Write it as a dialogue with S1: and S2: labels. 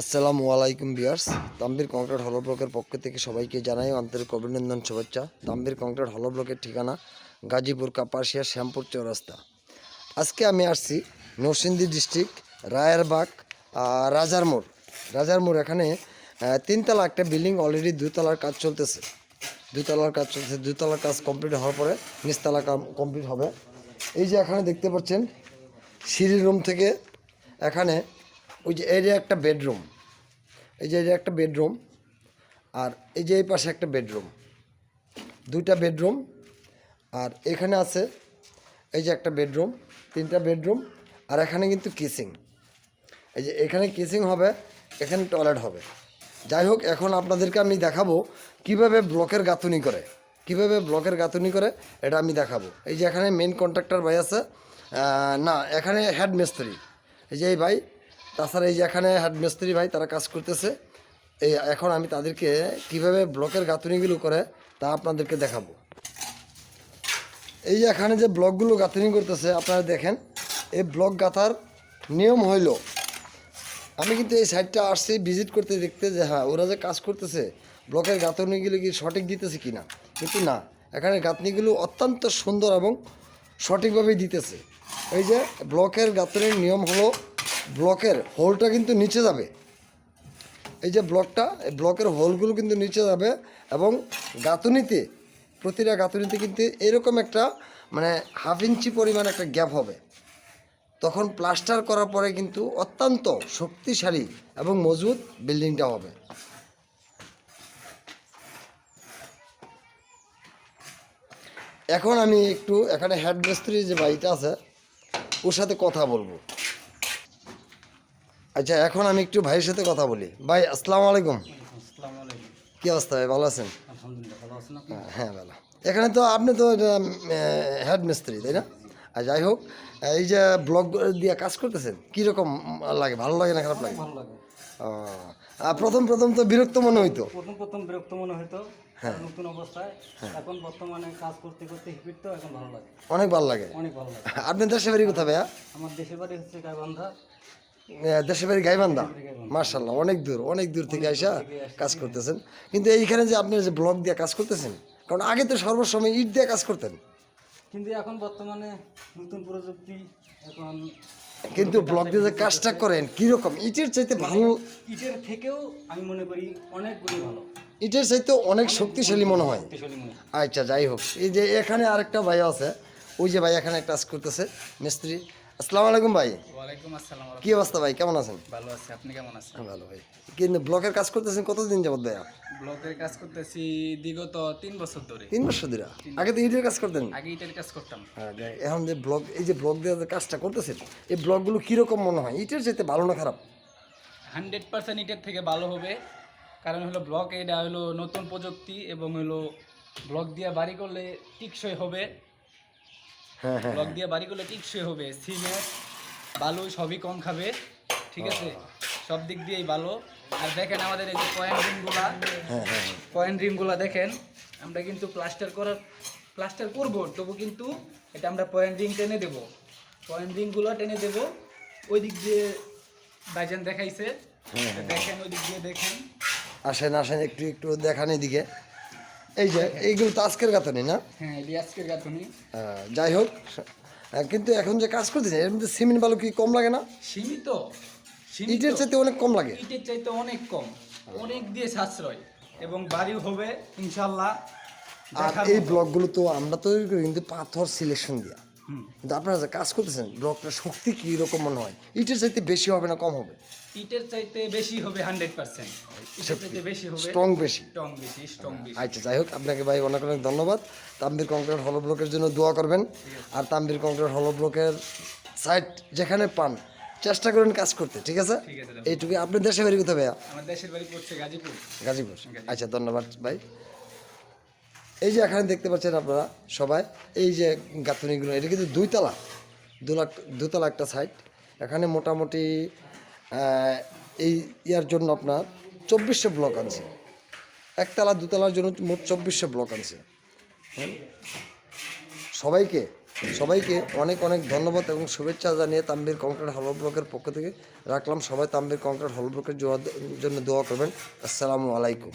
S1: আসসালামু আলাইকুম বিয়ার্স তাম্বির কংক্রিট হলো ব্লকের পক্ষ থেকে সবাইকে জানাই আন্তরিক অভিনন্দন, শুভেচ্ছা। তাম্বির কংক্রিট হলো ব্লকের ঠিকানা গাজীপুর কাপাসিয়া, শ্যামপুর চৌরাস্তা। আজকে আমি আসছি নরসিংদী ডিস্ট্রিক্ট, রায়েরবাগ রাজার মোড়। রাজার মোড় এখানে তিনতলা একটা বিল্ডিং অলরেডি দুতলার কাজ চলতেছে। দুতলার কাজ চলছে দুতলার কাজ কমপ্লিট হওয়ার পরে নিচতলা কমপ্লিট হবে। এই যে এখানে দেখতে পাচ্ছেন সিঁড়ি রুম থেকে এখানে ওই যে, এই যে একটা বেডরুম, এই যে এই যে একটা বেডরুম আর এই যে এই পাশে একটা বেডরুম। দুইটা বেডরুম আর এখানে আছে এই যে একটা বেডরুম, তিনটা বেডরুম আর এখানে কিন্তু কিসিং এই যে, এখানে কিসিং হবে, এখানে টয়লেট হবে। যাই হোক, এখন আপনাদেরকে আমি দেখাবো কীভাবে ব্লকের গাঁথুনি করে, কীভাবে ব্লকের গাঁথুনি করে এটা আমি দেখাবো। এই যে এখানে মেন কন্ট্রাক্টর ভাই আছে না, এখানে হেড মিস্ত্রি এই যে এই ভাই তাছাড়া এই যে এখানে হেড মিস্ত্রি ভাই, তারা কাজ করতেছে। এই এখন আমি তাদেরকে কীভাবে ব্লকের গাঁথুনিগুলো করে, তা আপনাদেরকে দেখাবো। এই যে এখানে যে ব্লকগুলো গাঁথনি করতেছে, আপনারা দেখেন, এই ব্লক গাঁথার নিয়ম হইল, আমি কিন্তু এই সাইডটা আসছি ভিজিট করতে দেখতে যে হ্যাঁ ওরা যে কাজ করতেছে, ব্লকের গাঁথনিগুলো কি সঠিক দিতেছে কি না কিন্তু না, এখানে গাঁথনিগুলো অত্যন্ত সুন্দর এবং সঠিকভাবেই দিতেছে। এই যে ব্লকের গাঁথনির নিয়ম হলো ব্লকের হোলটা কিন্তু নিচে যাবে। এই যে ব্লকটা, এই ব্লকের হোলগুলো কিন্তু নিচে যাবে এবং গাঁথুনিতে, প্রতিটা গাঁথুনিতে কিন্তু এরকম একটা মানে হাফ ইঞ্চি পরিমাণ একটা গ্যাপ হবে। তখন প্লাস্টার করার পরে কিন্তু অত্যন্ত শক্তিশালী এবং মজবুত বিল্ডিংটা হবে। এখন আমি একটু এখানে হেড মিস্ত্রি যে বাড়িটা আছে, ওর সাথে কথা বলব। আচ্ছা এখন আমি একটু ভাইয়ের সাথে কথা বলি। ভাই আসসালামু আলাইকুম। কি অবস্থা ভাই? ভালো আছেন? হ্যাঁ ভালো। এখানে তো আপনি তো হেড মিস্ত্রি তাই না? আর যাই হোক এই যে ব্লগ দিয়ে কাজ করতেছেন কীরকম লাগে? ভালো লাগে না খারাপ লাগে? ও, আর প্রথম প্রথম তো বিরক্ত মনে হইতো?
S2: প্রথম প্রথম বিরক্ত মনে হতো নতুন অবস্থায়। এখন বর্তমানে কাজ করতে করতে হিপিট তো এখন ভালো লাগে।
S1: অনেক ভালো লাগে।
S2: অনেক ভালো লাগে।
S1: আপনি দেশে বাড়ি কোথায় ভাইয়া?
S2: আমার দেশের বাড়ি হচ্ছে গাইবান্ধা।
S1: দেশের বাড়ি গাইবান্ধা। মার্শাল্লাহ অনেক দূর অনেক দূর থেকে আইসা কাজ করতেছেন। কিন্তু এইখানে যে আপনি যে ব্লক দিয়ে কাজ করতেছেন কারণ আগে তো সর্বসময় ইট দিয়ে কাজ করতেন।
S2: কিন্তু এখন বর্তমানে নতুন প্রযুক্তি এখন
S1: কিন্তু ব্লগ দিয়ে যে কাজটা করেন কীরকম? ইটের চাইতে ভালো
S2: ইটের থেকেও আমি মনে করি অনেক গুণই ভালো।
S1: ইটের চাইতে অনেক শক্তিশালী মনে হয়।
S2: শক্তিশালী মনে হয়।
S1: আচ্ছা যাই হোক। এই যে এখানে আরেকটা ভাই আছে ওই যে ভাই এখানে কাজ করতেছে মিস্ত্রি। আসসালামু আলাইকুম ভাই।
S2: ওয়ালাইকুম আসসালাম
S1: কি অবস্থা ভাই? কেমন আছেন?
S2: ভালো আছি আপনি কেমন আছেন?
S1: ভালো ভাই। কিন্তু ব্লকের কাজ করতেছেন কতদিন যাবত ভাইয়া?
S2: ব্লগের কাজ করতেছি বিগত তিন বছর ধরে।
S1: তিন বছর ধরে? আগে তো ইটের কাজ করতেন?
S2: আগে ইটের কাজ করতাম।
S1: হ্যাঁ, এখন যে ব্লগ এই যে ব্লগ দিয়ে কাজটা করতেছেন এই ব্লগগুলো কীরকম মনে হয়? ইটের চাইতে ভালো না খারাপ?
S2: হান্ড্রেড পার্সেন্ট ইটের থেকে ভালো হবে। কারণ হলো ব্লক এটা হলো নতুন প্রযুক্তি এবং হলো ব্লক দিয়ে বাড়ি করলে টিকসই হবে। ব্লক দিয়ে বাড়ি করলে টিকসই হবে। সিমেন্ট বালু সবই কম খাবে ঠিক আছে? সব দিক দিয়েই ভালো। আর দেখেন আমাদের এই যে পয়েন্ট রিংগুলা
S1: হ্যাঁ হ্যাঁ হ্যাঁ।
S2: পয়েন্ট রিংগুলা দেখেন আমরা কিন্তু প্লাস্টার করার প্লাস্টার করব তবু কিন্তু এটা আমরা পয়েন্ট রিং টেনে দেব। পয়েন্ট রিংগুলো টেনে দেব। ওই দিক দিয়ে বাইজান দেখাইছে। দেখেন ওই দিক দিয়ে দেখেন।
S1: আসেন আসেন একটু একটু দেখান এদিকে। এই যে এইগুলো তো আজকের গাঁথনি না?
S2: হ্যাঁ গাঁথনি।
S1: যাই হোক। কিন্তু এখন যে কাজ করতেছে এর মধ্যে সিমেন্ট বালু কি কম লাগে না?
S2: সীমিত
S1: ইটের চাইতে অনেক কম লাগে।
S2: ইটের চাইতে অনেক কম। অনেক দিয়ে সাশ্রয়। এবং বাড়ি হবে ইনশাল্লাহ
S1: আর এই ব্লকগুলো তো আমরা তৈরি করি কিন্তু পাথর সিলেকশন দিয়া। কিন্তু আপনারা যে কাজ করতেছেন ব্লকটা শক্তি কী রকম মনে হয়? ইটের চাইতে বেশি হবে না কম হবে?
S2: ইটের চাইতে বেশি হবে হান্ড্রেড পার্সেন্ট। বেশি হবে
S1: স্ট্রং বেশি।
S2: স্ট্রং বেশি স্ট্রং বেশি।
S1: আচ্ছা যাই হোক আপনাকে ভাই অনেক অনেক ধন্যবাদ। তাম্বির কংক্রিট হলো ব্লকের জন্য দোয়া করবেন। আর তাম্বির কংক্রিট হলো ব্লকের সাইট যেখানে পান চেষ্টা করেন কাজ করতে ঠিক আছে? এইটুকু আপনার দেশে বাড়ি কোথায় ভাইয়া?
S2: আমার দেশের বাড়ি পড়ছে গাজীপুর।
S1: গাজীপুর। আচ্ছা ধন্যবাদ ভাই। এই যে এখানে দেখতে পাচ্ছেন আপনারা সবাই এই যে গাঁথনিগুলো এটা কিন্তু দুইতলা দু লাখ দুতলা একটা সাইট। এখানে মোটামুটি এই ইয়ার জন্য আপনার চব্বিশে ব্লক আনছে। একতলা, দুতলার জন্য মোট চব্বিশে ব্লক আনছে। হ্যাঁ? সবাইকে সবাইকে অনেক অনেক ধন্যবাদ এবং শুভেচ্ছা জানিয়ে তাম্বির কংক্রিট হল ব্লকের পক্ষ থেকে রাখলাম। সবাই তাম্বির কংক্রিট হল ব্লকের জন্য দোয়া করবেন। আসসালামু আলাইকুম।